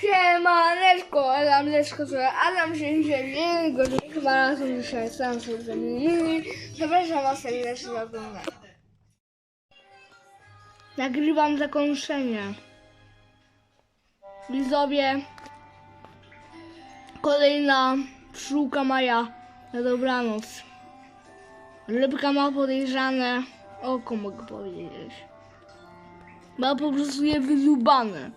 Siemaneczko, Adamleczko, co Adam się dzisiaj godziny maratonu dzisiaj sam sobie. Zapraszam was serdecznie do oglądania. Nagrywam zakończenie. Widzowie, kolejna pszczółka Maja na dobranoc. Rybka ma podejrzane oko, mogę powiedzieć. Ma po prostu je wydubane.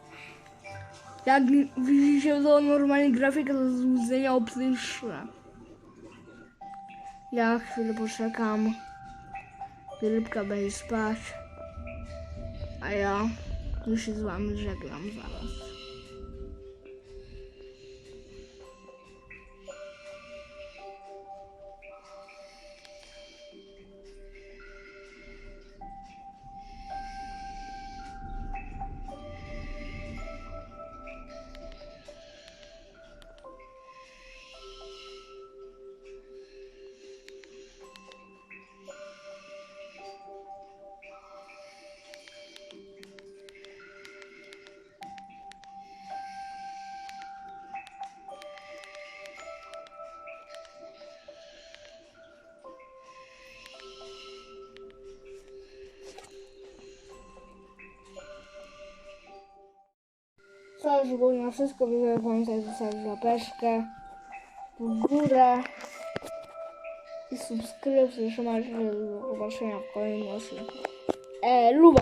Jak widzicie, to normalnie grafika to złudzenia optyczne. Ja chwilę poczekam. Rybka będzie spać. A ja już się z wami żegnam zaraz. Co już było na wszystko, widzę pamiętaj zostawić łapeczkę w górę i subskrypcję, że macie do zobaczenia w kolejnym odcinku. E, luba!